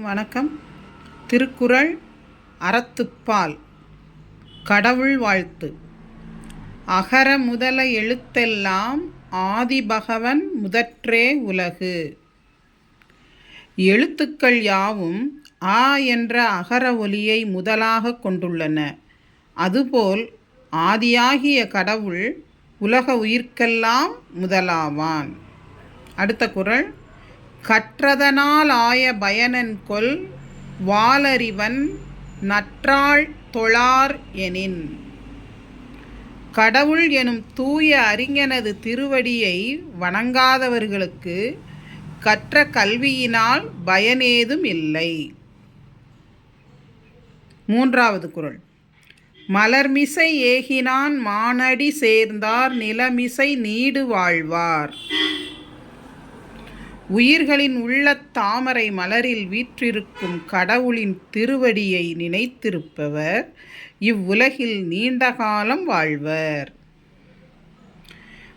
வணக்கம். திருக்குறள் அறத்துப்பால் கடவுள் வாழ்த்து. அகர முதல எழுத்தெல்லாம் ஆதிபகவன் முதற்றே உலகு. எழுத்துக்கள் யாவும் ஆ என்ற அகர ஒலியை முதலாக கொண்டுள்ளன. அதுபோல் ஆதியாகிய கடவுள் உலக உயிர்க்கெல்லாம் முதலாவான். அடுத்த குறள். கற்றதனால் ஆய பயனன் கொல் வாலறிவன் நற்றாள் தொழார் எனின். கடவுள் எனும் தூய அறிஞனது திருவடியை வணங்காதவர்களுக்கு கற்ற கல்வியினால் பயனேதும் இல்லை. மூன்றாவது குரல். மலர்மிசை ஏகினான் மானடி சேர்ந்தார் நிலமிசை நீடு வாழ்வார். உயிர்களின் உள்ளத் தாமரை மலரில் வீற்றிருக்கும் கடவுளின் திருவடியை நினைத்திருப்பவர் இவ்வுலகில் நீண்ட காலம் வாழ்வர்.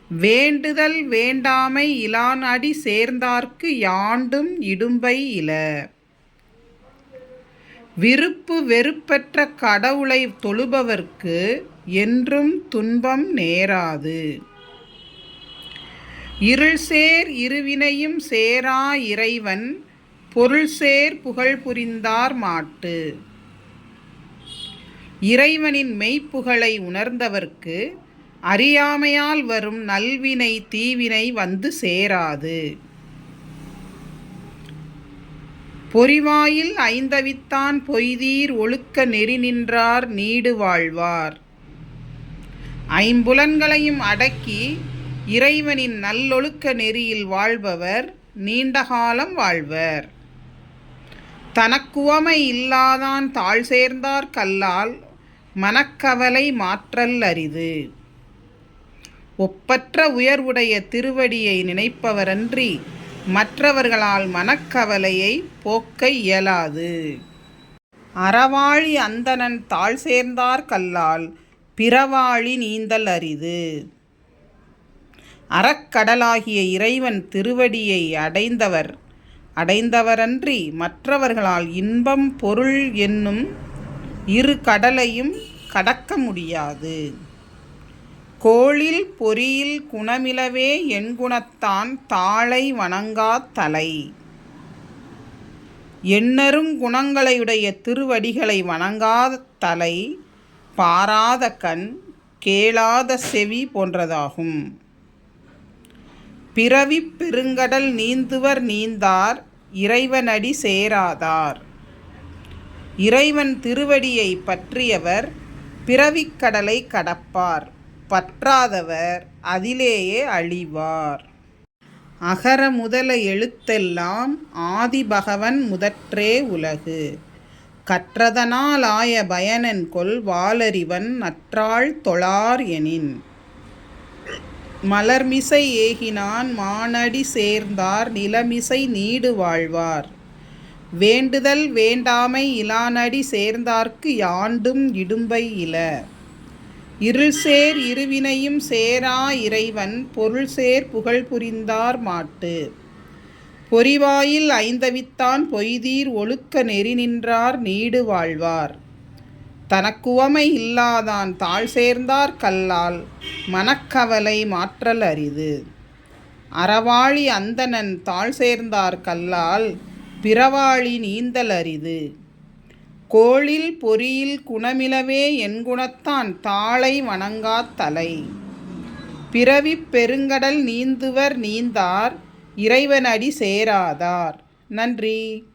வேண்டுதல் வேண்டாமை இலான் அடி சேர்ந்தார்க்கு யாண்டும் இடும்பை இல. விருப்பு வெறுப்பற்ற கடவுளை தொழுபவர்க்கு என்றும் துன்பம் நேராது. இருள்சேர் இருவினையும் சேரா இறைவன் பொருள்சேர் புகழ் புரிந்தார் மாட்டு. இறைவனின் மெய்ப்புகழை உணர்ந்தவர்க்கு அறியாமையால் வரும் நல்வினை தீவினை வந்து சேராது. பொறிவாயில் ஐந்தவித்தான் பொய்தீர் ஒழுக்க நெறி நின்றார் நீடு வாழ்வார். ஐம்புலன்களையும் அடக்கி இறைவனின் நல்லொழுக்க நெறியில் வாழ்பவர் நீண்டகாலம் வாழ்வர். தனக்குவமை இல்லாதான் தாழ் சேர்ந்தார் கல்லால் மனக்கவலை மாற்றல் அரிது. ஒப்பற்ற உயர்வுடைய திருவடியை நினைப்பவரன்றி மற்றவர்களால் மனக்கவலையை போக்க இயலாது. அறவாழி அந்தணன் தாழ் சேர்ந்தார் கல்லால் பிறவாழி நீந்தல் அரிது. அறக்கடலாகிய இறைவன் திருவடியை அடைந்தவர். அடைந்தவரன்றி மற்றவர்களால் இன்பம் பொருள் என்னும் இரு கடலையும் கடக்க முடியாது. கோளில் பொறியில் குணமிலவே எண்குணத்தான் தாளை வணங்கா தலை. எண்ணரும் குணங்களையுடைய திருவடிகளை வணங்காத தலை பாராத கண் கேளாத செவி போன்றதாகும். பிறவி பெருங்கடல் நீந்துவர் நீந்தார் இறைவனடி சேராதார். இறைவன் திருவடியை பற்றியவர் பிறவிக்கடலை கடப்பார் பற்றாதவர் அதிலேயே அழிவார். அகர முதல எழுத்தெல்லாம் ஆதிபகவன் முதற்றே உலகு. கற்றதனால் ஆய பயனன் கொல் வாலறிவன் நற்றாள் தொழார் எனின். மலர்மிசை ஏகினான் மானடி சேர்ந்தார் நிலமிசை நீடு வாழ்வார். வேண்டுதல் வேண்டாமை இலானடி சேர்ந்தார்க்கு யாண்டும் இடும்பை இல. இருள் சேர் இருவினையும் சேரா இறைவன் பொருள் சேர் புகழ் புரிந்தார் மாட்டு. பொறிவாயில் ஐந்தவித்தான் பொய்தீர் ஒழுக்க நெறி நின்றார் நீடு வாழ்வார். தனக்குவமை இல்லாதான் தாழ் சேர்ந்தார் கல்லால் மனக்கவலை மாற்றல் அரிது. அறவாளி அந்தணன் தாழ் சேர்ந்தார் கல்லால் பிறவாளி நீந்தல் அரிது. கோளில் பொறியில் குணமிலவே என் குணத்தான் தாளை வணங்கா தலை. பிறவி பெருங்கடல் நீந்துவர் நீந்தார் இறைவனடி சேராதார். நன்றி.